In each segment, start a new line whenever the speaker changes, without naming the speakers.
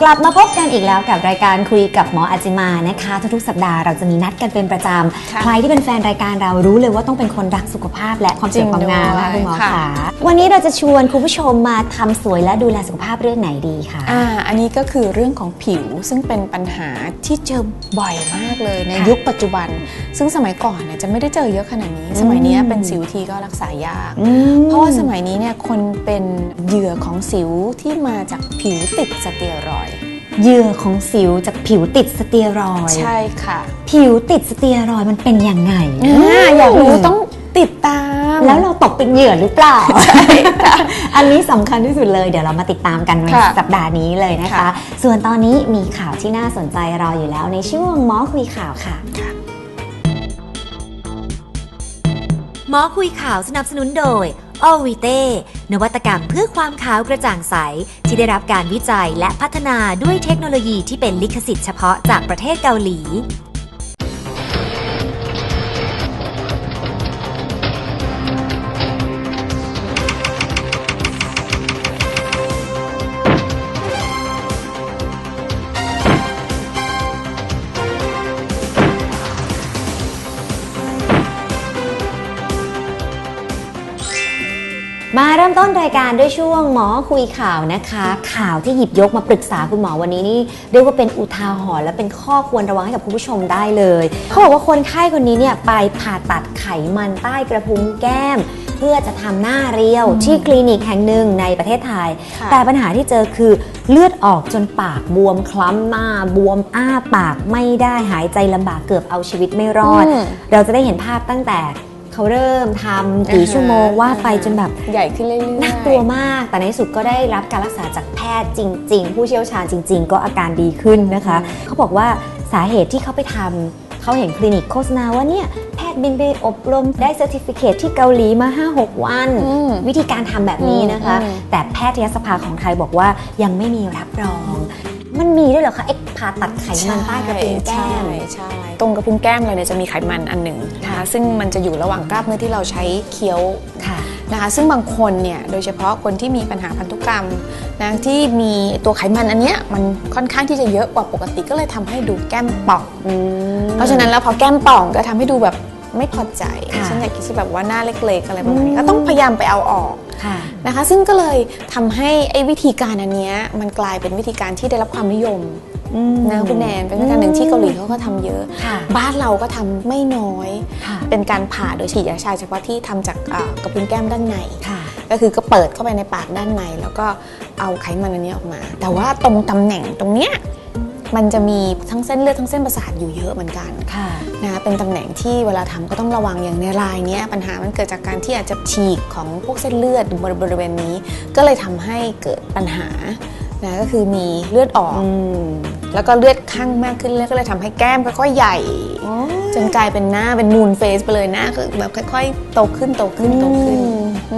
กลับมาพบกันอีกแล้วกับรายการคุยกับหมออาจิมานะคะ ทุกๆสัปดาห์เราจะมีนัดกันเป็นประจ
ค่ะำ
ใครที่เป็นแฟนรายการเรารู้เลยว่าต้องเป็นคนรักสุขภาพและความสวยความงามนะคะ
จริ
คุณ
ง
หมอ
ด้วย
ค่ะ
ค่ะ
วันนี้เราจะชวนคุณผู้ชมมาทำสวยและดูแลสุขภาพเรื่องไหนดีคะ
อ่าอันนี้ก็คือเรื่องของผิวซึ่งเป็นปัญหาที่เจอบ่อยมากเลยใน
ค่ะ
ยุคปัจจุบัน ซึ่งสมัยก่อนเนี่ยจะไม่ได้เจอเยอะขนาดนี้ สมัยนี้เป็นสิวทีก็รักษายาก
อืม
เพราะว่าสมัยนี้เนี่ยคนเป็นเหยื่อของสิวที่มาจากผิวติดสเตียรอยด์
เหยื่อของสิวจากผิวติดสเตียรอยด์
ใช่ค่ะ
ผิวติดสเตียรอยด์มันเป็นยังไง
อ่าอยากรู้ต้องติดตาม
แล้วเราตกเป็นเหยื่อหรือเปล่าใช่อันนี้สำคัญที่สุดเลยเดี๋ยวเรามาติดตามกันใน
ค่ะ
สัปดาห์นี้เลยนะคะ
ค่ะ
ส่วนตอนนี้มีข่าวที่น่าสนใจรออยู่แล้วในช่วงหมอคุยข่าวค่ะ
หมอคุยข่าวสนับสนุนโดย โอวิเต้นวัตกรรมเพื่อความขาวกระจ่างใส ที่ได้รับการวิจัยและพัฒนาด้วยเทคโนโลยีที่เป็นลิขสิทธิ์เฉพาะจากประเทศเกาหลี
มาเริ่มต้นรายการด้วยช่วงหมอคุยข่าวนะคะ ข่าวที่หยิบยกมาปรึกษาคุณหมอวันนี้นี่เรียกว่าเป็นอุทาหรณ์และเป็นข้อควรระวังให้กับคุณผู้ชมได้เลยเขาบอกว่าคนไข้คนนี้เนี่ยไปผ่าตัดไขมันใต้กระพุ้งแก้ม เพื่อจะทำหน้าเรียวที่คลินิกแห่งหนึ่งในประเทศไทย
ค่ะ
แต่ปัญหาที่เจอคือเลือดออกจนปากบวมคล้ำหน้าบวมอ้าปากไม่ได้หายใจลำบากเกือบเอาชีวิตไม่รอด
อืม
เราจะได้เห็นภาพตั้งแต่ เขาเริ่มทำกี่ชั่วโมงว่าไปจนแบบ
ใหญ่ขึ้นเรื่อยๆ
น่ากลัวมาก แต่ในที่สุดก็ได้รับการรักษาจากแพทย์จริง ๆ ผู้เชี่ยวชาญจริง ๆ ก็อาการดีขึ้นนะคะ เขาบอกว่าสาเหตุที่เขาไปทำเขาเห็นคลินิกโฆษณาว่าเนี่ยแพทย์บินไปอบรมได้เซอร์ติฟิเคที่เกาหลีมา 5-6 วัน
อืม
วิธีการทำแบบนี้นะคะ
อืม
แต่แพทยสภาของไทยบอกว่ายังไม่มีรับรอง มันมีด้วยเหรอคะไอ้ผ่าตัดไขมันใต้กระพุ้งแก้ม
ใช่ใช่ตรงกระพุ้งแก้มเราเนี่ยจะมีไขมันอันหนึ่งนะคะซึ่งมันจะอยู่ระหว่างกล้ามเนื้อที่เราใช้เคี้ยว
ค่ะ
นะคะซึ่งบางคนเนี่ยโดยเฉพาะคนที่มีปัญหาพันธุกรรมนะที่มีตัวไขมันอันเนี้ยมันค่อนข้างที่จะเยอะกว่าปกติก็เลยทำให้ดูแก้มป่องเพราะฉะนั้นแล้วพอแก้มป่องก็ทำให้ดูแบบ ไม่พอใจ
ค่ะ
ฉันอยากคิดแบบว่าหน้าเล็กๆอะไรประมาณ
อื
นี้
ม
ก็ต้องพยายามไปเอาออก
ค่ะ
นะคะ ซึ่งก็เลยทำให้ไอ้วิธีการอันเนี้ยมันกลายเป็นวิธีการที่ได้รับความนิยมนะคุณแนนเป็นวิธีการหนึ่งที่เกาหลีเขาก็ทำเยอะ
ค่ะ
บ้านเราก็ทำไม่น้อย
ค่ะ
เป็นการผ่าโดยฉีดยาชาเฉพาะที่ทำจากอ่ากระพุ้งแก้มด้านใน
ค่ะ
ก็คือก็เปิดเข้าไปในปากด้านใน แล้วก็เอาไขมันอันนี้ออกมา แต่ว่าตรงตำแหน่งตรงเนี้ย มันจะมีทั้งเส้นเลือดทั้งเส้นประสาทอยู่เยอะเหมือนกัน
ค่ะ
นะคะเป็นตำแหน่งที่เวลาทำก็ต้องระวังอย่างในรายเนี้ยปัญหามันเกิดจากการที่อาจจะฉีกของพวกเส้นเลือดบริบริเวณนี้ ก็เลยทำให้เกิดปัญหา นะก็คือมีเลือดออก
อืม
แล้วก็เลือดข้างมากขึ้นเรื่อยก็เลยทำให้แก้มค่อยๆใหญ่ จนกลายเป็นหน้าเป็นนูนเฟสไปเลยหน้าคือแบบค่อยๆโตขึ้นโตขึ้นโตขึ้น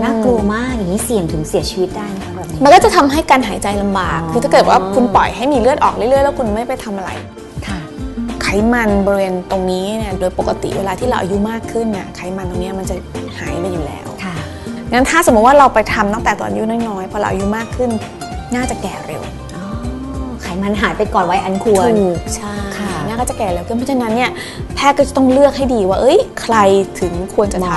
น่ากลัวมากอย่างนี้เสี่ยงถึงเสียชีวิตได้นะคะแบบนี้
มันก็จะทำให้การหายใจลำบาก
อ๋อ
คือถ้าเกิดว่าคุณปล่อยให้มีเลือดออกเรื่อยๆ แล้วคุณไม่ไปทำอะไร
ค่ะ
ไขมันบริเวณตรงนี้เนี่ยโดยปกติเวลาที่เราอายุมากขึ้นเนี่ยไขมันตรงเนี้ยมันจะหายไปอยู่แล้ว
ค่ะ
งั้นถ้าสมมติว่าเราไปทำตั้งแต่ตอนอายุน้อยๆ พอเราอายุมากขึ้น น่าจะแก่เร็ว
อ๋อไขมันหายไปก่อนไว้อันควร
ถูกใช่
ค่ะ
น่าก็จะแก่เร็วขึ้นเพราะฉะนั้นเนี่ยแพทย์ก็จะต้องเลือกให้ดีว่า เอ้ย ใครถึงควรจะท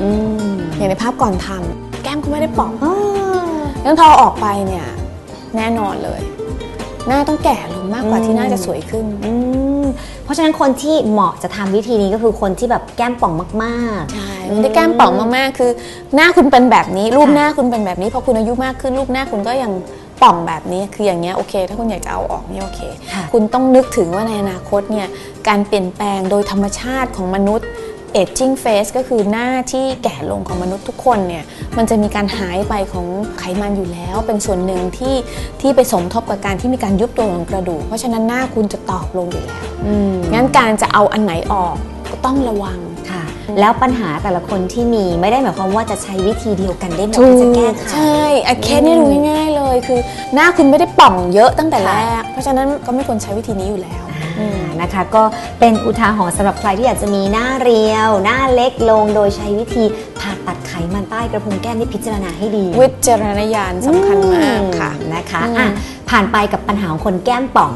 อืมำ
อย่างในภาพก่อนทำแก้มก็ไม่ได้ป่อง
อ๋อ
งั้นพอออกไปเนี่ย แน่นอนเลย หน้าต้องแก่ลงมากกว่าที่หน้าจะสวยขึ้น
อืมเพราะฉะนั้นคนที่เหมาะจะทำวิธีนี้ก็คือคนที่แบบแก้มป่องมาก
ใช่ไม่ได้แก้มป่องมากๆ คือ หน้าคุณเป็นแบบนี้ รูป
ค่ะ
หน้าคุณเป็นแบบนี้พอคุณอายุมากขึ้นรูปหน้าคุณก็ยัง ป่องแบบนี้คืออย่างเงี้ยโอเค ถ้าคุณอยากจะเอาออกเนี่ยโอเค
ค่ะ
คุณต้องนึกถึงว่าในอนาคตเนี่ยการเปลี่ยนแปลงโดยธรรมชาติของมนุษย์ aging face ก็คือหน้าที่แก่ลงของมนุษย์ทุกคนเนี่ยมันจะมีการหายไปของไขมันอยู่แล้ว เป็นส่วนหนึ่งที่ที่ไปสมทบกับการที่มีการยุบตัวของกระดูกเพราะฉะนั้นหน้าคุณจะตอบลงอยู่แล้ว
อืม
งั้นการจะเอาอันไหนออกก็ต้องระวัง
ค่ะ แล้วปัญหาแต่ละคนที่มีไม่ได้หมายความว่าจะใช้วิธีเดียวกันได้หมด
ถู
ที่จะแก้
ก
ไข
ใช่อะเคสนี่ดูง่ายๆเลยคือ หน้าคุณไม่ได้ป่องเยอะตั้งแต่แรก เพราะฉะนั้นก็ไม่ควรใช้วิธีนี้อยู่แล้ว
อ่านะคะก็เป็นอุทาหรณ์สำหรับใครที่อยากจะมีหน้าเรียว หน้าเล็กลงโดยใช้วิธีผ่าตัดไขมันใต้กระพุ้งแก้มที่พิจารณาให้ดี
วิจารณญาณสำคัญมากค่ะ
อืมนะคะ
อืม
อะ ผ่านไปกับปัญหาของคนแก้มป่อง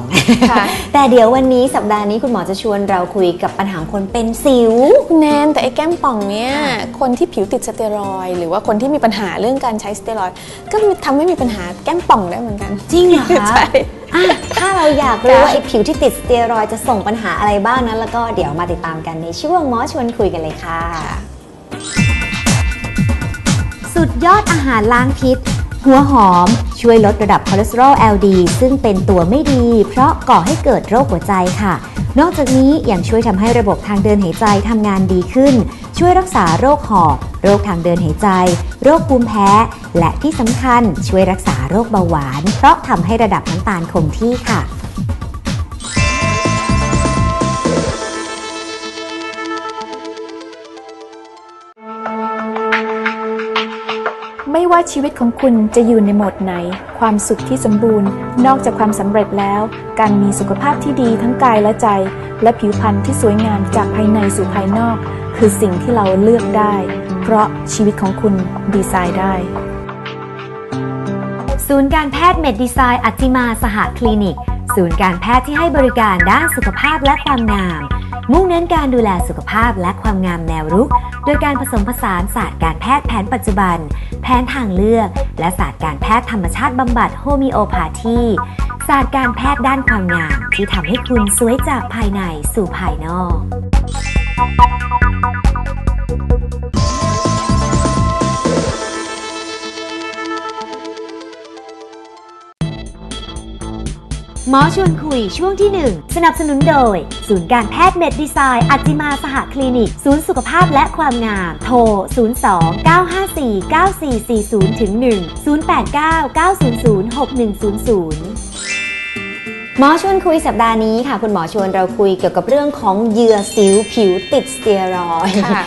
ค่ะ
แต่เดี๋ยววันนี้สัปดาห์นี้คุณหมอจะชวนเราคุยกับปัญหาของคนเป็นสิว
คุณแนนแต่ไอ้แก้มป่องเนี่ยคนที่ผิวติดสเตียรอยด์หรือว่าคนที่มีปัญหาเรื่องการใช้สเตียรอยด์ก็มีทำให้มีปัญหาแก้มป่องได้เหมือนกัน
จริงเหรอคะ
ใช่
อะถ้าเราอยากรู้
ค่ะ
ว่าไอ้ผิวที่ติดสเตียรอยด์จะส่งปัญหาอะไรบ้างนั้น แล้วก็เดี๋ยวมาติดตามกันในช่วงหมอชวนคุยกันเลยค่ะ สุดยอดอาหารล้างพิษ หัวหอมช่วยลดระดับคอเลสเตอรอล LD ซึ่งเป็นตัวไม่ดี เพราะก่อให้เกิดโรคหัวใจค่ะ นอกจากนี้ยังช่วยทำให้ระบบทางเดินหายใจทำงานดีขึ้น ช่วยรักษาโรคหอบโรคทางเดินหายใจ โรคภูมิแพ้ และที่สำคัญช่วยรักษาโรคเบาหวาน เพราะทำให้ระดับน้ำตาลคงที่ค่ะ
ว่าชีวิตของคุณจะอยู่ในโหมดไหน ความสุขที่สมบูรณ์ นอกจากความสำเร็จแล้ว การมีสุขภาพที่ดีทั้งกายและใจ และผิวพรรณที่สวยงามจากภายในสู่ภายนอก คือสิ่งที่เราเลือกได้ เพราะชีวิตของคุณดีไซน์ได้
ศูนย์การแพทย์เมดดีไซน์อัจจิมาสหคลินิก ศูนย์การแพทย์ที่ให้บริการด้านสุขภาพและความงาม มุ่งเน้นการดูแลสุขภาพและความงามแนวรุก โดยการผสมผสานศาสตร์การแพทย์แผนปัจจุบัน แผนทางเลือก และศาสตร์การแพทย์ธรรมชาติบำบัดโฮมิโอพาธีศาสตร์การแพทย์ด้านความงาม ที่ทำให้คุณสวยจากภายในสู่ภายนอก หมอชวนคุยช่วงที่ 1 สนับสนุนโดย ศูนย์การแพทย์เมดดีไซน์อัจจิมาสหคลินิก ศูนย์สุขภาพและความงาม โทร 02 954 9440ถึง1 089 900 6100
หมอชวนคุยสัปดาห์นี้ค่ะ คุณหมอชวนเราคุยเกี่ยวกับเรื่องของเหยื่อสิวผิวติดสเตียรอยด์
ค่ะ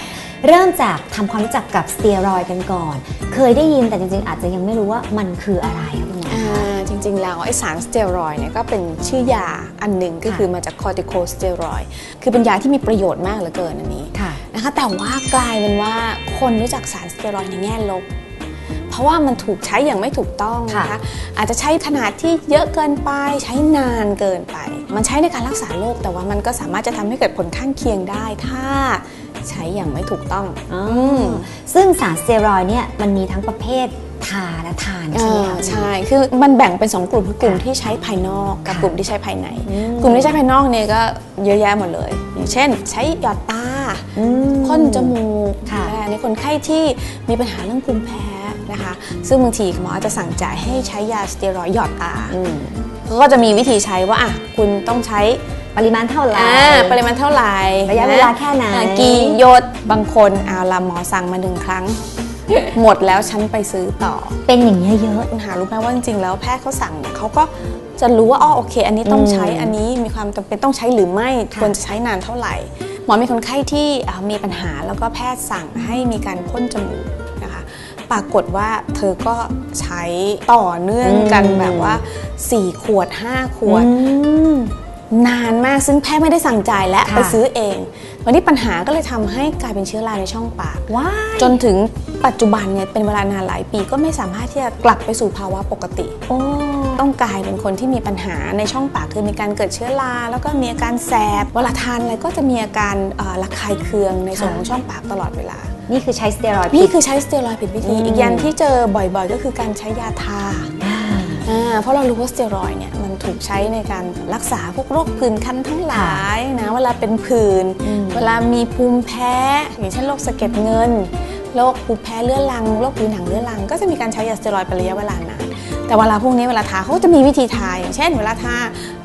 เริ่มจากทำความรู้จักกับสเตียรอยด์กันก่อน เคยได้ยินแต่จริงๆ อาจจะยังไม่รู้ว่ามันคืออะไร
ริง ๆ แล้วไอสารสเตียรอยด์เนี่ยก็เป็นชื่อยาอันหนึ่งก็
ค่ะ
คือมาจากคอร์ติโคสเตียรอยด์คือเป็นยาที่มีประโยชน์มากเหลือเกินอันนี้
ค่ะ
นะคะแต่ว่ากลายเป็นว่าคนรู้จักสารสเตียรอยด์ในแง่ลบเพราะว่ามันถูกใช้อย่างไม่ถูกต้องนะคะ
ค่ะ
อาจจะใช้ขนาดที่เยอะเกินไปใช้นานเกินไป มันใช้ในการรักษาโรคแต่ว่ามันก็สามารถจะทำให้เกิดผลข้างเคียงได้ถ้าใช้อย่างไม่ถูกต้อง
อ๋อ
ม
ซึ่งสารสเตียรอยด์เนี่ยมันมีทั้งประเภท ทาและทานใช่ไหม
อ่า
คะ
ใช่คือมันแบ่งเป็น 2 กลุ่มคือกลุ่ม
ค่ะ
ที่ใช้ภายนอกกับ
ค่ะ
กลุ่มที่ใช้ภายใน
อืม
กลุ่มที่ใช้ภายนอกเนี่ยก็เยอะแยะหมดเลย อย่างเช่น ใช้หยอดตา
อืม
พ่นจมูก
ค่ะ
นะคะในคนไข้ที่มีปัญหาเรื่องภูมิแพ้นะคะ ซึ่งบางทีหมออาจจะสั่งจ่ายให้ใช้ยาสเตียรอยด์หยอดตา
อืม
เขาก็จะมีวิธีใช้ว่าอะคุณต้องใช้
ปริมาณเท่าไหร่
อ่าปริมาณเท่าไหร่
ระยะเวลาแค่ไหน
อ่ากี่หยดบางคนเอาละหมอสั่งมาหนึ่งครั้ง หมดแล้วฉันไปซื้อต่อ
เป็นอย่างนี้ยเยอะ
คุณหารู้ไหมว่าจริงๆแล้วแพทย์เขาสั่งเนี่ยเขาก็จะรู้ว่าอ๋อโอเค อันนี้ต้องใช้
อืม
อันนี้มีความจำเป็นต้องใช้หรือไม่
ค่ะ
ควรจะใช้นานเท่าไหร่ หมอมีคนไข้ที่อ่ามีปัญหาแล้วก็แพทย์สั่งให้มีการพ่นจมูกนะคะปรากฏว่าเธอก็ใช้ต่อเนื่องกัน
อืม
แบบว่า 4 ขวด 5 ขวด
อืม
นานมากซึ่งแพทย์ไม่ได้สั่งจ่ายและ
ค่ะ
ไปซื้อเอง วันนี้ปัญหาก็เลยทำให้กลายเป็นเชื้อราในช่องปาก
ว้าย
จนถึงปัจจุบันเนี่ยเป็นเวลานานหลายปีก็ไม่สามารถที่จะกลับไปสู่ภาวะปกติ
โอ้
ต้องกลายเป็นคนที่มีปัญหาในช่องปากคือมีการเกิดเชื้อราแล้วก็มีอาการแสบเวลาทานอะไรก็จะมีอาการเอ่อระคายเคืองในส่วนของช่องปากตลอดเวลา
นี่คือใช้สเตียรอยด์
นี่
ผิด
คือใช้สเตียรอยด์ผิดวิธี
อืม
อีกอย่างที่เจอบ่อยๆ ก็คือการใช้ยาทา
อ่า
อ่าเพราะเรารู้ว่าสเตียรอยด์เนี่ยมัน ถูกใช้ในการรักษาพวกโรคผื่นคันทั้งหลายนะเวลาเป็นผื่น
อืม
เวลามีภูมิแพ้ อย่างเช่นโรคสะเก็ดเงินโรคภูมิแพ้เรื้อรังโรคผิวหนังเรื้อรัง ก็จะมีการใช้ยาสเตียรอยด์เป็นระยะเวลานานแต่เวลาพวกนี้เวลาทาเขาก็จะมีวิธีทาอย่างเช่น เวลาทา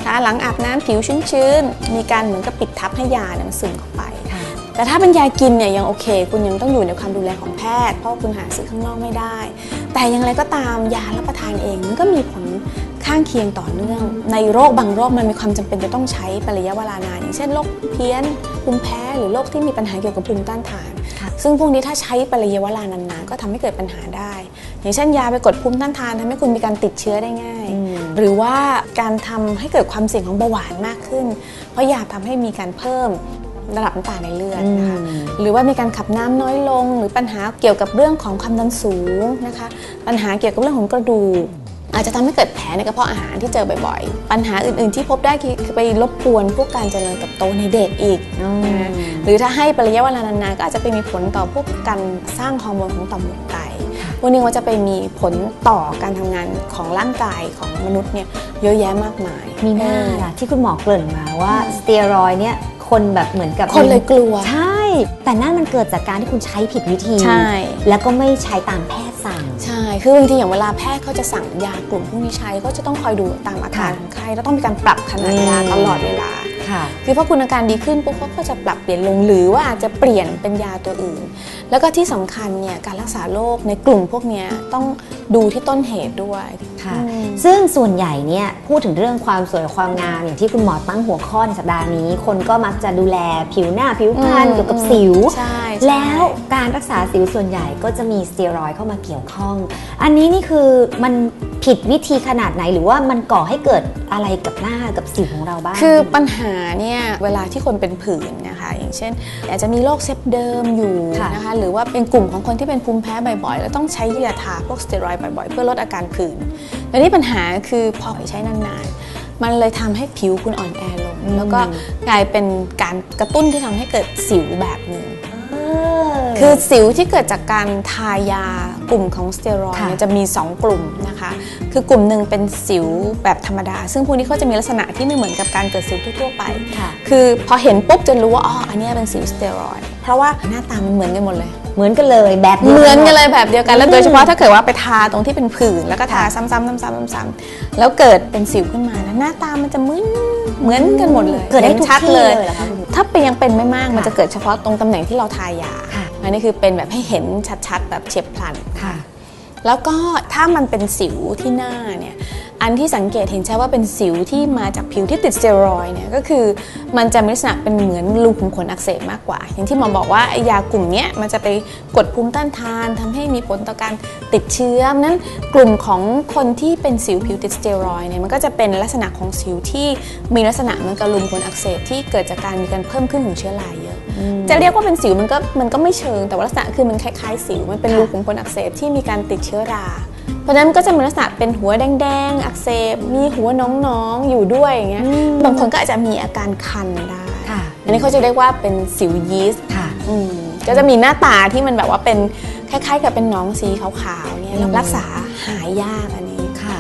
ทาหลังอาบน้ำผิวชื้นๆมีการเหมือนกับปิดทับให้ยาเนี่ยมันซึมเข้าไป
ค่ะ
แต่ถ้าเป็นยากินเนี่ยยังโอเค คุณยังต้องอยู่ในความดูแลของแพทย์ เพราะว่าคุณหาซื้อข้างนอกไม่ได้ แต่อย่างไรก็ตามยารับประทานเองมันก็มีผลข้างเคียงต่อเนื่อง ในโรคบางโรคมันมีความจำเป็นจะต้องใช้ไประยะเวลานานอย่างเช่นโรคเพี้ยนภูมิแพ้หรือโรคที่มีปัญหาเกี่ยวกับภูมิต้านทาน
ค่ะ
ซึ่งพวกนี้ถ้าใช้ไประยะเวลานานๆก็ทำให้เกิดปัญหาได้ อย่างเช่นยาไปกดภูมิต้านทานทำให้คุณมีการติดเชื้อได้ง่าย หรือว่าการทำให้เกิดความเสี่ยงของเบาหวานมากขึ้น เพราะยาทำให้มีการเพิ่ม ระดับน้ำตาลในเลือดนะคะ
อืม
หรือว่ามีการขับน้ำน้อยลง หรือปัญหาเกี่ยวกับเรื่องของความดันสูงนะคะ ปัญหาเกี่ยวกับเรื่องของกระดูกอาจจะทำให้เกิดแผลในกระเพาะอาหารที่เจอบ่อยๆ ปัญหาอื่นๆที่พบได้คือคือไปรบกวนพวกการเจริญเติบโตในเด็กอีกนะหรือถ้าให้ไประยะเวลานานๆ ก็อาจจะไปมีผลต่อพวกการสร้างฮอร์โมนของต่อมหมวกไตพวกนี้ว่าจะไปมีผลต่อการทำงานของร่างกายของมนุษย์เนี่ยเยอะแยะมากมาย
มีหน้า
เออ
ล่ะที่คุณหมอเกริ่นมาว่าสเตียรอยด์เนี่ย คนแบบเหมือนกับ
คนเลยกลัว
ใช่ แต่นั่นมันเกิดจากการที่คุณใช้ผิดวิธี
ใช่
แล้วก็ไม่ใช้ตามแพทย์สั่ง
ใช่ คือบางทีอย่างเวลาแพทย์เขาจะสั่งยากลุ่มพวกนี้ใช้ก็จะต้องคอยดูตามอาการ
ค่ะ
ของไข้แล้วต้องมีการปรับขนาดยา
อืม
ตลอดเวลา
ค่ะ
คือพอคุณอาการดีขึ้นปุ๊บเขาก็จะปรับเปลี่ยนลงหรือว่าอาจจะเปลี่ยนเป็นยาตัวอื่น แล้วก็ที่สำคัญเนี่ยการรักษาโรคในกลุ่มพวกเนี้ยต้องดูที่ต้นเหตุด้วย
ค่ะ
อืม
ซึ่งส่วนใหญ่เนี่ยพูดถึงเรื่องความสวยความงามอย่างที่คุณหมอตั้งหัวข้อในสัปดาห์นี้ คนก็มักจะดูแลผิวหน้าผิวพรรณ
อืม
เกี่ยวกับสิว
ใช่
แล้วการรักษาสิวส่วนใหญ่ก็จะมีสเตียรอยด์เข้ามาเกี่ยวข้อง อันนี้นี่คือมันผิดวิธีขนาดไหนหรือว่ามันก่อให้เกิดอะไรกับหน้ากับสิวของเราบ้าง
คือปัญหาเนี่ยเวลาที่คนเป็นผื่นนะคะ อย่างเช่น อาจจะมีโรคเซปเดิมอยู่
ค่ะ
นะคะหรือว่าเป็นกลุ่มของคนที่เป็นภูมิแพ้บ่อยๆ แล้วต้องใช้ยาทาพวกสเตียรอยด์บ่อยๆ เพื่อลดอาการผื่นแต่นี่ปัญหาคือพอใช้นานๆ มันเลยทำให้ผิวคุณอ่อนแอลง แล้วก็กลายเป็นการกระตุ้นที่ทำให้เกิดสิวแบบหนึ่ง
เออ
คือสิวที่เกิดจากการทายากลุ่มของสเตียรอยด์
ค่ะ
เนี่ยจะมี 2 กลุ่มนะคะ คือกลุ่มหนึ่งเป็นสิวแบบธรรมดา ซึ่งพวกนี้เขาจะมีลักษณะที่ไม่เหมือนกับการเกิดสิวทั่วๆไป
ค่ะ
คือพอเห็นปุ๊บจะรู้ว่าอ๋ออันเนี้ยเป็นสิวสเตียรอยด์เพราะว่าหน้าตามันเหมือนกันหมดเลย
เหมือนกันเลยแบบดียว
เหมือนกันเลยแบบเดียวกันแล้ว
อืม
โดยเฉพาะถ้าเกิดว่าไปทาตรงที่เป็นผื่นแล้วก็ทาซ้ำๆซ้ำๆซ้ำๆแล้วเกิดเป็นสิวขึ้นมานะหน้าตามันจะเหมือนเหมือนกันหมดเลย
เกิดได้
ห็น
ทุก
ชัด
ที่
เลย
เลยเหรอคะคุณหมอ
ถ้าเป็นยังเป็นไม่มากมัน
ค่ะ
จะเกิดเฉพาะตรงตำแหน่งที่เราทายา
ค่ะ
อันนี้คือเป็นแบบให้เห็นชัดๆ แบบเฉียบพลัน
ค่ะ
แล้วก็ถ้ามันเป็นสิวที่หน้าเนี่ย อันที่สังเกตเห็นชัดว่าเป็นสิวที่มาจากผิวที่ติดสเตียรอยด์เนี่ยก็คือมันจะมีลักษณะเป็นเหมือนรูขุมขนอักเสบมากกว่า อย่างที่หมอบอกว่าไอ้ยากลุ่มเนี้ยมันจะไปกดภูมิต้านทานทำให้มีผลต่อการติดเชื้อนั้นกลุ่มของคนที่เป็นสิวผิวติดสเตียรอยด์เนี่ยมันก็จะเป็นลักษณะของสิวที่มีลักษณะเหมือนกับรูขุมขนอักเสบที่เกิดจากการมีการเพิ่มขึ้นของเชื้อราเยอะ จะเรียกว่าเป็นสิวมันก็มันก็ไม่เชิงแต่ว่าลักษณะคือมันคล้ายๆ สิวมันเป็นรูขุมขนอักเสบที่มีการติดเชื้อรา เพราะฉะนั้นมันก็จะมีลักษณะเป็นหัวแดงๆ อักเสบมีหัวน้องๆอยู่ด้วยอย่างเงี้ยบางคนก็อาจจะมีอาการคันได้
ค่ะ
อันนี้เขาจะเรียกว่าเป็นสิวยีสต์
ค่ะ
อืมก็จะมีหน้าตาที่มันแบบว่าเป็นคล้ายๆ กับเป็นหน้องสีขาวๆเนี่ยแล้วรักษาหายยากอันนี้
ค่ะ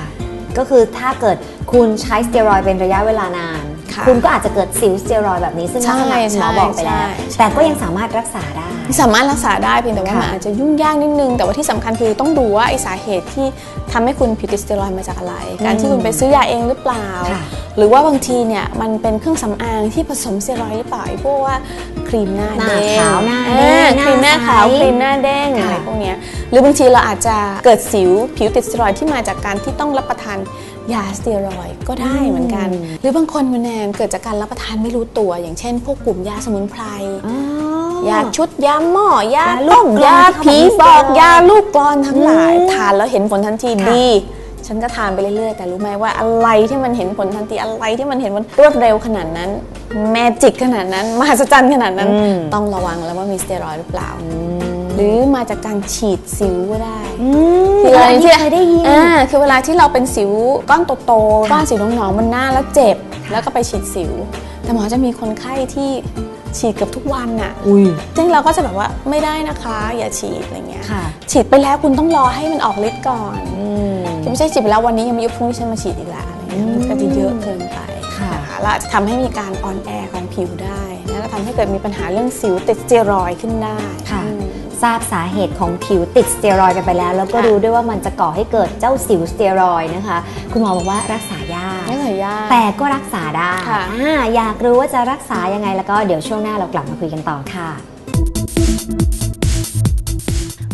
ก็คือถ้าเกิดคุณใช้สเตียรอยด์เป็นระยะเวลานาน
ค่ะ
คุณก็อาจจะเกิดสิวสเตียรอยด์แบบนี้ซึ่งลักษณะ
ใช่
หมอบอกไปแล้ว
ใช่ใช่
แต่ก็ยังสามารถรักษาได้
สามารถรักษาได้เพียงแต่ว่า
ค่ะ
มันอาจจะยุ่งยากนิดนึง แต่ว่าที่สำคัญคือต้องดูว่าไอสาเหตุที่ทำให้คุณผิวติดสเตียรอยด์มาจากอะไร การที่คุณไปซื้อยาเองหรือเปล่า
ค่ะ
หรือว่าบางทีเนี่ยมันเป็นเครื่องสำอางที่ผสมสเตียรอยด์หรือเปล่าไอ้พวกว่าครีมหน้า
หน้า
เด้ง
ขาวหน้า
อ่
เด้ง
ครีมหน้าขาว
หน้าใส
ครีมหน้าเด้ง
ค่ะ
อะไรพวกเนี้ยหรือบางทีเราอาจจะเกิดสิวผิวติดสเตียรอยด์ที่มาจากการที่ต้องรับประทาน ยาสเตียรอยด์ก็ได้เหมือนกัน หรือบางคนมันแนนเกิดจากการรับประทานไม่รู้ตัว อย่างเช่น พวกกลุ่มยาสมุนไพร
อ๋อยา
ชุดยาหม้อยายา
ลู
ต้
ก
ม
กลอน
ยา
ที่เขาบอกมี
ผีบอก
สเตียรอยด์
ยาลูกกรอนทั้งหลาย
อืม
ทานแล้วเห็นผลทันที
ค่ะ
ดีฉันก็ทานไปเรื่อยๆ แต่รู้ไหมว่าอะไรที่มันเห็นผลทันทีอะไรที่มันเห็นมันรวดเร็วขนาดนั้น แมจิกขนาดนั้น มหัศจรรย์ขนาดนั้น
อืม
ต้องระวังแล้วว่ามีสเตียรอยด์หรือเปล่า หรือมาจากการฉีดสิวก็ได้
อืม
คือเวลา
อันนี้
ที่
เคยได้ยิน
อ่าคือเวลาที่เราเป็นสิวก้อนโตๆ
ค่ะ
ก้อนสิวหนองๆมันหน้าแล้วเจ็บ แล้วก็ไปฉีดสิว แต่หมอจะมีคนไข้ที่ฉีดเกือบทุกวันน่ะ
อุ้ย
ซึ่งเราก็จะแบบว่าไม่ได้นะคะ อย่าฉีดอะไรเงี้ย
ค่ะ
ฉีดไปแล้วคุณต้องรอให้มันออกฤทธิ์ก่อน
อืม
คือไม่ใช่ฉีดไปแล้ววันนี้ยังไม่ยุบพรุ่งนี้ฉันมาฉีดอีกแล้วอะไรเงี้ยมันก็จะเยอะเกินไป
ค่ะ
นแล้วอาจจะทำให้มีการอ่อนแอของผิวได้นะแล้วทำให้เกิดมีปัญหาเรื่องสิวติดสเตียรอยด์ขึ้นได้
ค่ะ
อืม
ทราบสาเหตุของผิวติดสเตียรอยด์กันไปแล้ว แล้วก็
ค่ะ
รู้ด้วยว่ามันจะก่อให้เกิดเจ้าสิวสเตียรอยด์นะคะ คุณหมอบอกว่ารักษายาก
ไม่ใส่ยาก
แต่ก็รักษาได้
ค่ะ
อ่าอยากรู้ว่าจะรักษายังไงแล้วก็เดี๋ยวช่วงหน้าเรากลับมาคุยกันต่อค่ะ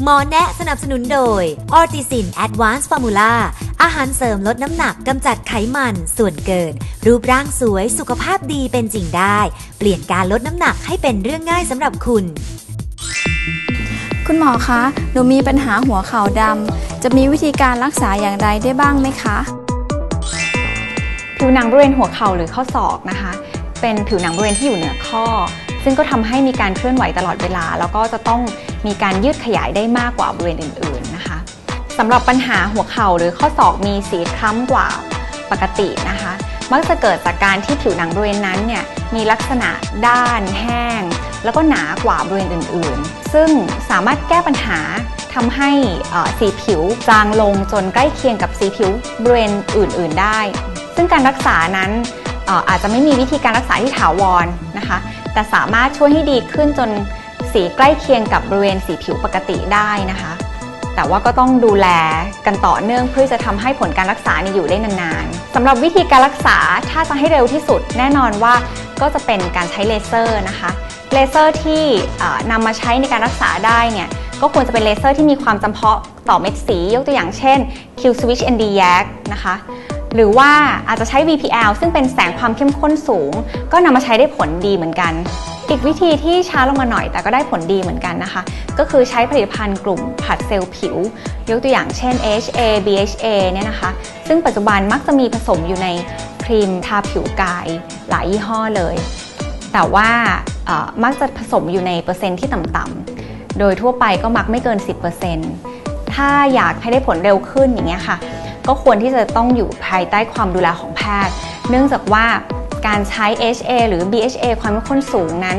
หมอแนะสนับสนุนโดยออร์ติซินแอดวานซ์ฟอร์มูลาอาหารเสริมลดน้ำหนักกำจัดไขมันส่วนเกิน รูปร่างสวยสุขภาพดีเป็นจริงได้ เปลี่ยนการลดน้ำหนักให้เป็นเรื่องง่ายสำหรับคุณ
คุณหมอคะ หนูมีปัญหาหัวเข่าดำ จะมีวิธีการรักษาอย่างไรได้บ้างไหมคะ
ผิวหนังบริเวณหัวเข่าหรือข้อศอกนะคะ เป็นผิวหนังบริเวณที่อยู่เหนือข้อ ซึ่งก็ทำให้มีการเคลื่อนไหวตลอดเวลา แล้วก็จะต้องมีการยืดขยายได้มากกว่าบริเวณอื่น ๆนะคะสำหรับปัญหาหัวเข่าหรือข้อศอกมีสีคล้ำกว่าปกตินะคะ มักจะเกิดจากการที่ผิวหนังบริเวณนั้นเนี่ยมีลักษณะด้านแห้ง แล้วก็หนากว่าบริเวณอื่น ๆ ซึ่งสามารถแก้ปัญหาทำให้สีผิวจางลงจนใกล้เคียงกับสีผิวบริเวณอื่น ๆ ได้ ซึ่งการรักษานั้นอาจจะไม่มีวิธีการรักษาที่ถาวรนะคะ แต่สามารถช่วยให้ดีขึ้นจนสีใกล้เคียงกับบริเวณสีผิวปกติได้นะคะ แต่ว่าก็ต้องดูแลกันต่อเนื่องเพื่อจะทำให้ผลการรักษานี่ยอยู่ได้นานๆ สำหรับวิธีการรักษาถ้าจะให้เร็วที่สุดแน่นอนว่าก็จะเป็นการใช้เลเซอร์นะคะเลเซอร์ที่นำมาใช้ในการรักษาได้เนี่ยก็ควรจะเป็นเลเซอร์ที่มีความจำเพาะต่อเม็ดสี ยกตัวอย่างเช่น Q switch ND YAG นะคะ หรือว่าอาจจะใช้ VPL ซึ่งเป็นแสงความเข้มข้นสูง ก็นำมาใช้ได้ผลดีเหมือนกัน อีกวิธีที่ช้าลงมาหน่อยแต่ก็ได้ผลดีเหมือนกันนะคะ ก็คือใช้ผลิตภัณฑ์กลุ่มผัดเซลล์ผิว ยกตัวอย่างเช่น HA BHA เนี่ยนะคะ ซึ่งปัจจุบันมักจะมีผสมอยู่ในครีมทาผิวกายหลายยี่ห้อเลย แต่ว่ามักจะผสมอยู่ในเปอร์เซ็นต์ที่ต่ำๆ โดยทั่วไปก็มักไม่เกิน 10%ถ้าอยากให้ได้ผลเร็วขึ้นอย่างเงี้ยค่ะ ก็ควรที่จะต้องอยู่ภายใต้ความดูแลของแพทย์ เนื่องจากว่าการใช้ HA หรือ BHA ความเข้มข้นสูงนั้น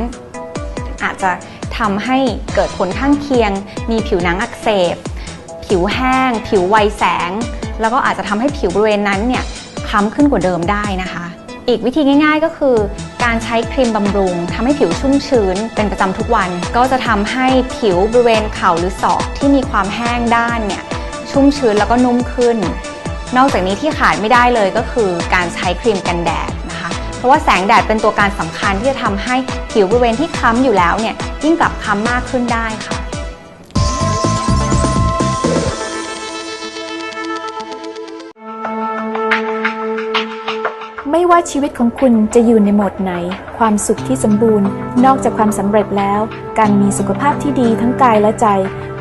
อาจจะทำให้เกิดผลข้างเคียง มีผิวหนังอักเสบ ผิวแห้ง ผิวไวแสง แล้วก็อาจจะทำให้ผิวบริเวณนั้นเนี่ยคล้ำขึ้นกว่าเดิมได้นะคะ อีกวิธีง่าย ๆ ก็คือ การใช้ครีมบำรุงทำให้ผิวชุ่มชื้นเป็นประจำทุกวัน ก็จะทำให้ผิวบริเวณเข่าหรือศอกที่มีความแห้งด้านเนี่ยชุ่มชื้นแล้วก็นุ่มขึ้น นอกจากนี้ที่ขาดไม่ได้เลยก็คือการใช้ครีมกันแดดนะคะ เพราะว่าแสงแดดเป็นตัวการสำคัญที่จะทำให้ผิวบริเวณที่คล้ำอยู่แล้วเนี่ยยิ่งกลับคล้ำมากขึ้นได้ค่ะ
ไม่ว่าชีวิตของคุณจะอยู่ในโหมดไหน ความสุขที่สมบูรณ์ นอกจากความสำเร็จแล้ว การมีสุขภาพที่ดีทั้งกายและใจ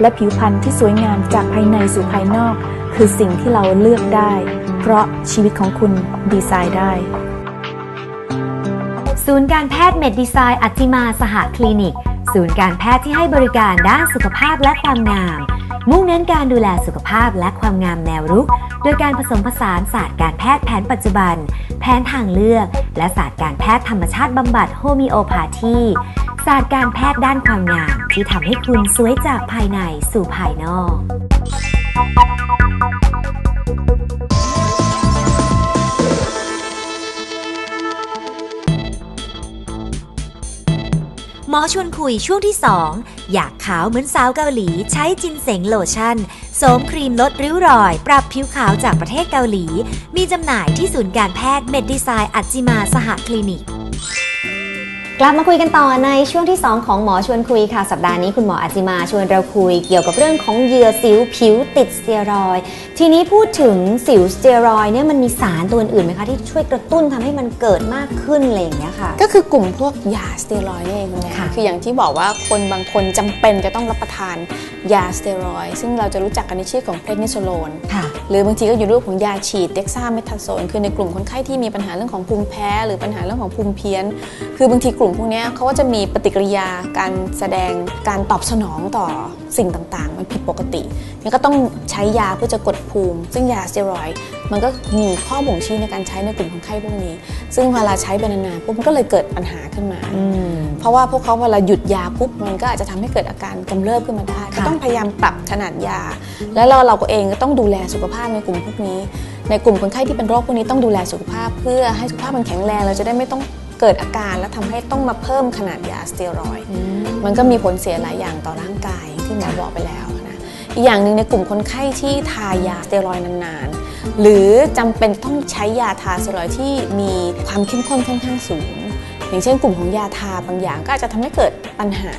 และผิวพรรณที่สวยงามจากภายในสู่ภายนอก คือสิ่งที่เราเลือกได้ เพราะชีวิตของคุณดีไซน์ได้
ศูนย์การแพทย์เมดดีไซน์อัจจิมาสหคลินิก ศูนย์การแพทย์ที่ให้บริการด้านสุขภาพและความงาม มุ่งเน้นการดูแลสุขภาพและความงามแนวรุก โดยการผสมผสานศาสตร์การแพทย์แผนปัจจุบัน แผนทางเลือก และศาสตร์การแพทย์ธรรมชาติบำบัดโฮมิโอพาธีศาสตร์การแพทย์ด้านความงามที่ทำให้คุณสวยจากภายในสู่ภายนอก หมอชวนคุยช่วงที่ 2 อยากขาวเหมือนสาวเกาหลี ใช้จินเสงโลชั่นโสมครีมลดริ้วรอย ปรับผิวขาวจากประเทศเกาหลี มีจำหน่ายที่ศูนย์การแพทย์เมดดีไซน์อัจจิมาสหคลินิก
กลับมาคุยกันต่อในช่วงที่ 2 ของหมอชวนคุยค่ะ สัปดาห์นี้คุณหมออาจิมาชวนเราคุยเกี่ยวกับเรื่องของเหยื่อสิวผิวติดสเตียรอยด์ทีนี้พูดถึงสิวสเตียรอยด์เนี่ยมันมีสารตัวอื่นไหมคะ ที่ช่วยกระตุ้นทำให้มันเกิดมากขึ้นอะไรอย่างเงี้ยค่ะ
ก็คือกลุ่มพวกยาสเตียรอยด์นี่เองคุณแม่
ค่ะ
คืออย่างที่บอกว่าคนบางคนจำเป็นจะต้องรับประทานยาสเตียรอยด์ซึ่งเราจะรู้จักกันในชื่อของเพรนิโซโลน
ค่ะ
หรือบางทีก็อยู่ในรูปของยาฉีดเด็กซ่าเมทาโซนคือในกลุ่มคนไข้ที่มีปัญหาเรื่องของภูมิแพ้ หรือปัญหาเรื่องของภูมิเพี้ยน คือบางทีกลุ่มพวกเนี้ยเขาก็จะมีปฏิกิริยาการแสดงการตอบสนองต่อสิ่งต่างๆ มันผิดปกติเนี่ยก็ต้องใช้ยาเพื่อจะกดภูมิ ซึ่งยาสเตียรอยด์มันก็มีข้อบ่งชี้ในการใช้ในกลุ่มคนไข้พวกนี้ ซึ่งเวลาใช้ไปนานๆปุ๊บมันก็เลยเกิดปัญหาขึ้นมา
อืม
เพราะว่าพวกเขาเวลาหยุดยาปุ๊บมันก็อาจจะทำให้เกิดอาการกำเริบขึ้นมาได้ก็ต้องพยายามปรับขนาดยา แล้วเราเราก็เองก็ต้องดูแลสุขภาพในกลุ่มพวกนี้ ในกลุ่มคนไข้ที่เป็นโรคพวกนี้ต้องดูแลสุขภาพ เพื่อให้สุขภาพมันแข็งแรงเราจะได้ไม่ต้อง เกิดอาการและทำให้ต้องมาเพิ่มขนาดยาสเตียรอยด์มันก็มีผลเสียหลายอย่างต่อร่างกายที่หมอบอกไปแล้วนะอีกอย่างหนึ่งในกลุ่มคนไข้ที่ทายาสเตียรอยด์นานๆ หรือจำเป็นต้องใช้ยาทาสเตียรอยด์ที่มีความเข้มข้นค่อนข้างสูง อย่างเช่นกลุ่มของยาทาบางอย่างก็อาจจะทำให้เกิดปัญหา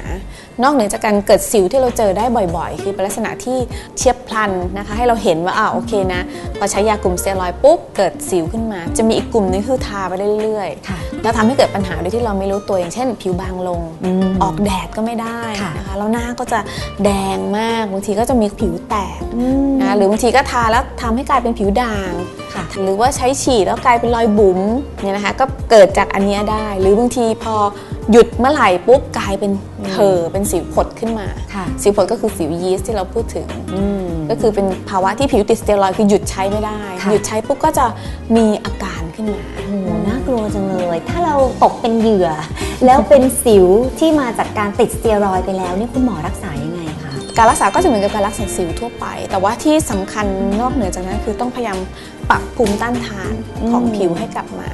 นอกเหนือจากการเกิดสิวที่เราเจอได้บ่อยๆ คือเป็นลักษณะที่เฉียบพลันนะคะ ให้เราเห็นว่าอ่าโอเคนะพอใช้ยากลุ่มสเตียรอยด์ปุ๊บเกิดสิวขึ้นมา จะมีอีกกลุ่มนึงคือทาไปเรื่อย
ค่ะ
ๆแล้วทำให้เกิดปัญหาโดยที่เราไม่รู้ตัวอย่างเช่น ผิวบางลง
อืม
ออกแดดก็ไม่ได้
ค่ะ
นะคะแล้วหน้าก็จะแดงมากบางทีก็จะมีผิวแตก
อืม
นะหรือบางทีก็ทาแล้วทำให้กลายเป็นผิวด่าง
ค่ะ
หรือว่าใช้ฉีดแล้วกลายเป็นรอยบุ๋มเนี่ยนะคะก็เกิดจากอันเนี้ยได้ หรือบางทีพอ หยุดเมื่อไหร่ปุ๊บกลายเป็นเห่อเป็นสิวผดขึ้นมา
ค่ะ
สิวผดก็คือสิวยีสต์ที่เราพูดถึง
อืม
ก็คือเป็นภาวะที่ผิวติดสเตียรอยด์คือหยุดใช้ไม่ได้
ค่ะ
หยุดใช้ปุ๊บก็จะมีอาการขึ้นมา
โอ้โหน่ากลัวจังเลย ถ้าเราตกเป็นเหยื่อ แล้วเป็นสิวที่มาจากการติดสเตียรอยด์ไปแล้วนี่คุณหมอรักษายังไงคะ
การรักษาก็จะเหมือนกับการรักษาสิวทั่วไป แต่ว่าที่สำคัญนอกเหนือจากนั้นคือต้องพยายามปรับภูมิต้านทานของ
อืม
ผิวให้กลับมา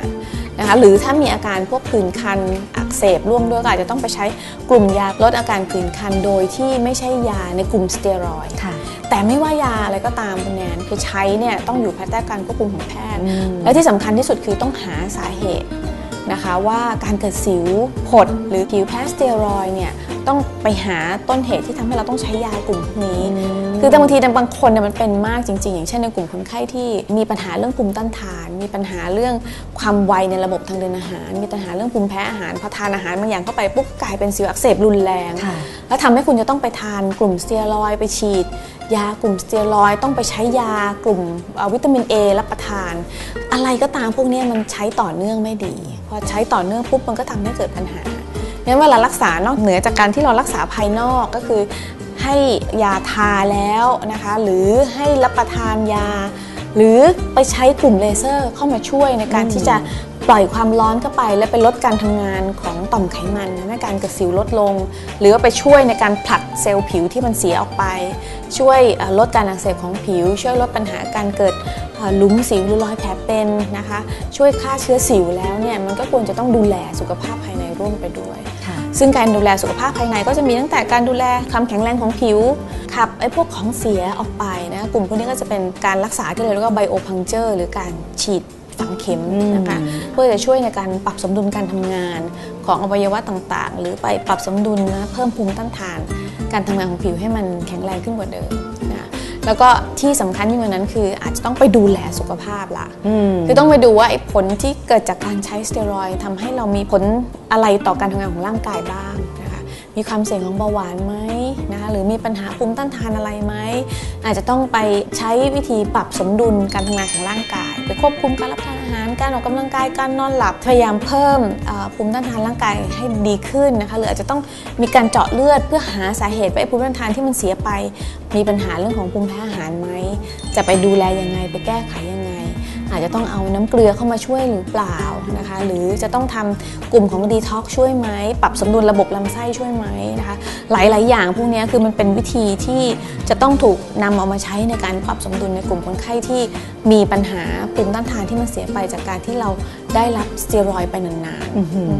นะคะหรือถ้ามีอาการพวกผื่นคันอักเสบร่วมด้วยก็อาจจะต้องไปใช้กลุ่มยาลดอาการผื่นคันโดยที่ไม่ใช่ยาในกลุ่มสเตียรอยด์
ค่ะ
แต่ไม่ว่ายาอะไรก็ตามคุณแนนคือใช้เนี่ยต้องอยู่ภายใต้การควบคุมของแพทย์
อืม
และที่สำคัญที่สุดคือต้องหาสาเหตุนะคะว่าการเกิดสิวผดหรือผิวแพ้สเตียรอยด์เนี่ยต้องไปหาต้นเหตุที่ทำให้เราต้องใช้ยากลุ่มพวกนี้ คือแต่บางทีบางคนเนี่ยมันเป็นมากจริง ๆ อย่างเช่นในกลุ่มคนไข้ที่มีปัญหาเรื่องภูมิต้านทาน มีปัญหาเรื่องความไวในระบบทางเดินอาหาร มีปัญหาเรื่องภูมิแพ้อาหารพอทานอาหารบางอย่างเข้าไปปุ๊บกลายเป็นสิวอักเสบรุนแรง แล้วทำให้คุณจะต้องไปทานกลุ่มสเตียรอยไปฉีด ยากลุ่มสเตียรอยต้องไปใช้ยากลุ่มวิตามิน A รับประทาน อะไรก็ตามพวกนี้มันใช้ต่อเนื่องไม่ดี พอใช้ต่อเนื่องปุ๊บมันก็ทำให้เกิดปัญหางั้นเวลารักษานอกเหนือจากการที่เรารักษาภายนอกก็คือ ให้ยาทาแล้วนะคะ หรือให้รับประทานยา หรือไปใช้กลุ่มเลเซอร์เข้ามาช่วยในการที่จะปล่อยความร้อนเข้าไป และไปลดการทำงานของต่อมไขมันทำให้การเกิดสิวลดลง หรือว่าไปช่วยในการผลักเซลล์ผิวที่มันเสียออกไป ช่วยเอ่อลดการอักเสบของผิว ช่วยลดปัญหาการเกิดเอ่อหลุมสิวหรือรอยแผลเป็นนะคะ ช่วยฆ่าเชื้อสิวแล้วเนี่ยมันก็ควรจะต้องดูแลสุขภาพภายในร่วมไปด้วย
ค่ะ
ซึ่งการดูแลสุขภาพภายในก็จะมีตั้งแต่การดูแลความแข็งแรงของผิว ขับไอ้พวกของเสียออกไปนะกลุ่มพวกนี้ก็จะเป็นการรักษาที่เรียกว่าไบโอพังเจอร์หรือการฉีดฝังเข็มนะคะเพื่อจะช่วยในการปรับสมดุลการทำงานของอวัยวะต่างๆ หรือไปปรับสมดุลนะเพิ่มภูมิต้านทาน การทำงานของผิวให้มันแข็งแรงขึ้นกว่าเดิมนะ แล้วก็ที่สำคัญยิ่งกว่านั้นคืออาจจะต้องไปดูแลสุขภาพละ
อืม
คือต้องไปดูว่าไอ้ผลที่เกิดจากการใช้สเตียรอยด์ทำให้เรามีผลอะไรต่อการทำงานของร่างกายบ้างนะคะ มีความเสี่ยงของเบาหวานไหมนะคะหรือมีปัญหาภูมิต้านทานอะไรไหมอาจจะต้องไปใช้วิธีปรับสมดุลการทำงานของร่างกาย ไปควบคุมการรับประทานอาหาร การออกกำลังกายการนอนหลับพยายามเพิ่มภูมิต้านทานร่างกายให้ดีขึ้นนะคะหรืออาจจะต้องมีการเจาะเลือดเพื่อหาสาเหตุว่าไอ้ภูมิต้านทานที่มันเสียไป มีปัญหาเรื่องของภูมิแพ้อาหารไหมจะไปดูแลยังไงไปแก้ไขยังไง อาจจะต้องเอาน้ำเกลือเข้ามาช่วยหรือเปล่านะคะ หรือจะต้องทำกลุ่มของดีท็อกช่วยไหมปรับสมดุลระบบลำไส้ช่วยไหมนะคะ หลาย ๆ อย่างพวกนี้คือมันเป็นวิธีที่จะต้องถูกนำเอามาใช้ในการปรับสมดุลในกลุ่มคนไข้ที่มีปัญหาภูมิต้านทานที่มันเสียไปจากการที่เราได้รับสเตียรอยด์ไปนาน
อื้อหือ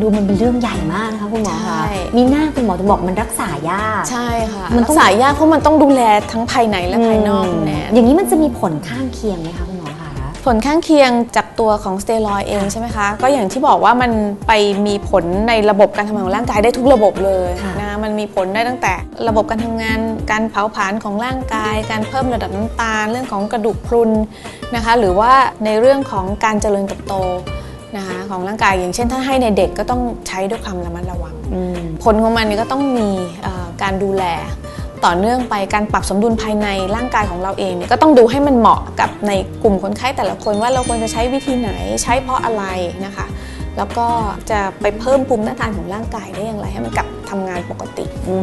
ดูมันเป็นเรื่องใหญ่มากนะคะคุณหมอ
ใช่
คะมีหน้าคุณหมอถึงบอกมันรักษายาก
ๆใช่ค่ะ
มัน
มัน
ต้
ต้
อ
องงสายยากเพราะมันต้องดูแลทั้งภายในและภายนอก
ม
แน่
อย่างนี้มันจะมีผลข้างเคียงไหมคะคุณหมอคะ
ผลข้างเคียงจากตัวของสเตียรอยด์เองใช่ไหมคะ ก็อย่างที่บอกว่ามันไปมีผลในระบบการทำงานของร่างกายได้ทุกระบบเลย
ค่ะ
นะมันมีผลได้ตั้งแต่ระบบการทำงานการเผาผลาญของร่างกาย การเพิ่มระดับน้ำตาลเรื่องของกระดูกพรุนนะคะ หรือว่าในเรื่องของการเจริญเติบโตนะคะของร่างกายอย่างเช่นถ้าให้ในเด็กก็ต้องใช้ด้วยความระมัดระวัง
อืม
ผลของมันเนี่ยก็ต้องมีเอ่อการดูแล ต่อเนื่องไปการปรับสมดุลภายในร่างกายของเราเองเนี่ยก็ต้องดูให้มันเหมาะกับในกลุ่มคนไข้แต่ละคนว่าเราควรจะใช้วิธีไหนใช้เพราะอะไรนะคะ แล้วก็จะไปเพิ่มภูมิต้านทานของร่างกายได้อย่างไรให้มันกลับทำงานปกติ
อื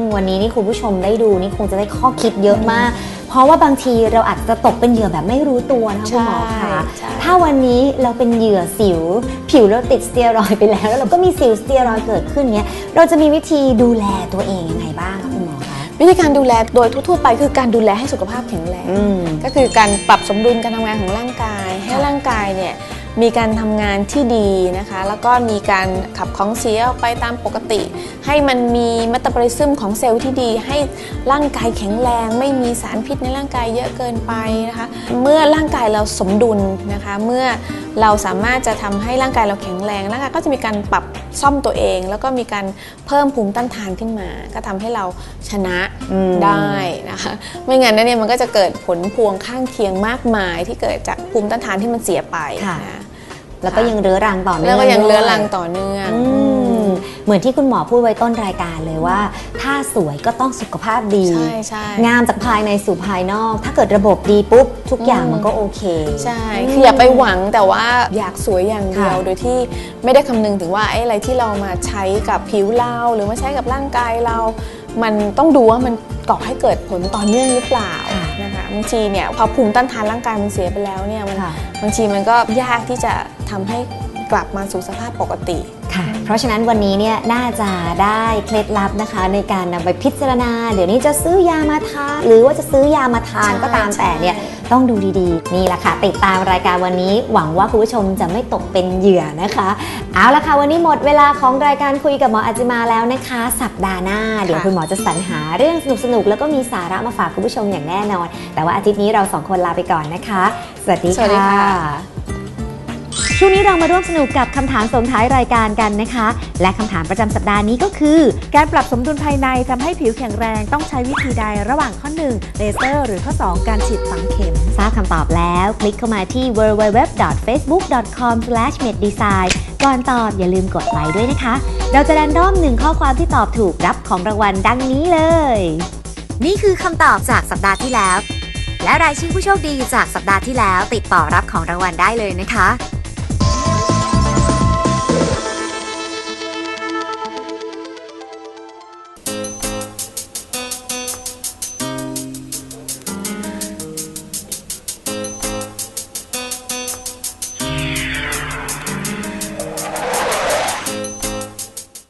มวันนี้นี่คุณผู้ชมได้ดูนี่คงจะได้ข้อคิดเยอะมาก เพราะว่าบางทีเราอาจจะตกเป็นเหยื่อแบบไม่รู้ตัวนะคะคุณหมอ
ใช่
คะ
ใช่
ถ้าวันนี้เราเป็นเหยื่อสิว ผิวเราติดสเตียรอยด์ไปแล้วแล้วเราก็มีสิวสเตียรอยด์เกิดขึ้นเนี้ยเราจะมีวิธีดูแลตัวเองยังไงบ้าง
วิธีการดูแลโดยทั่วๆไปคือการดูแลให้สุขภาพแข็งแรง
อืม
ก็คือการปรับสมดุลการทำงานของร่างกาย ให้ร่างกายเนี่ยมีการทำงานที่ดีนะคะ แล้วก็มีการขับของเสียออกไปตามปกติ ให้มันมีเมตาบอลิซึมของเซลล์ที่ดี ให้ร่างกายแข็งแรง ไม่มีสารพิษในร่างกายเยอะเกินไปนะคะ เมื่อร่างกายเราสมดุลนะคะ เมื่อเราสามารถจะทำให้ร่างกายเราแข็งแรงร่างกายก็จะมีการปรับซ่อมตัวเอง แล้วก็มีการเพิ่มภูมิต้านทานขึ้นมา ก็ทำให้เราชนะ
อืม
ได้นะคะไม่งั้นนะเนี่ยมันก็จะเกิดผลพวงข้างเคียงมากมาย ที่เกิดจากภูมิต้านทานที่มันเสียไป
ค่ะ
นะ
แล้วก็ยังเรื้อรังต่อเนื่อง
แล้วก็ยังเลื้อรัง
ด้วย
ต่อเนื่อง
อืม เหมือนที่คุณหมอพูดไว้ต้นรายการเลยว่า ถ้าสวยก็ต้องสุขภาพดี
ใช่ใช่
งามจากภายในสู่ภายนอก ถ้าเกิดระบบดีปุ๊บ ทุกอย่าง
อืม
มันก็โอเค
ใช่คืออย่าไปหวังแต่ว่าอยากสวยอย่างเดียว
ค่ะ
โดยที่ไม่ได้คำนึงถึงว่าไอ้อะไรที่เรามาใช้กับผิวเราหรือมาใช้กับร่างกายเรา มันต้องดูว่ามันก่อให้เกิดผลต่อเนื่องหรือเปล่านะคะบางทีเนี่ยพอภูมิต้านทานร่างกายมันเสียไปแล้วเนี่ยมัน
ค่ะ
บางทีมันก็ยากที่จะทำให้ กลับมาสู่สภาพปกติ
ค่ะ เพราะฉะนั้นวันนี้เนี่ยน่าจะได้เคล็ดลับนะคะ ในการนำไปพิจารณา เดี๋ยวนี้จะซื้อยามาทาน หรือว่าจะซื้อยามาทาน
ใช่
ก็ตามแต่เนี่ย
ใช่
ต้องดูดีๆ นี่แหละค่ะ ติดตามรายการวันนี้ หวังว่าคุณผู้ชมจะไม่ตกเป็นเหยื่อนะคะ เอาละค่ะ วันนี้หมดเวลาของรายการคุยกับหมออาจิมาแล้วนะคะ สัปดาห์หน้า เดี๋ยวคุณหมอจะสรรหาเรื่องสนุกๆ แล้วก็มีสาระมาฝากคุณผู้ชมอย่างแน่นอน แต่ว่าอาทิตย์นี้เราสองคนลาไปก่อนนะคะ สวัสดี
สวัสดี
ค่ะ
ค่ะ
ช่วงนี้เรามาร่วมสนุกกับคำถามส่งท้ายรายการกันนะคะ และคำถามประจำสัปดาห์นี้ก็คือ
การปรับสมดุลภายในทำให้ผิวแข็งแรงต้องใช้วิธีใดระหว่างข้อ 1 เลเซอร์หรือข้อ 2 การฉีดฝังเข็ม
ทราบคำตอบแล้ว คลิกเข้ามาที่ www.facebook.com/meddesign ก่อนตอบอย่าลืมกดไลค์ด้วยนะคะ เราจะแรนดอมหนึ่งข้อความที่ตอบถูกรับของรางวัลดังนี้เลย นี่คือคำตอบจากสัปดาห์ที่แล้ว และรายชื่อผู้โชคดีจากสัปดาห์ที่แล้ว ติดต่อรับของรางวัลได้เลยนะคะ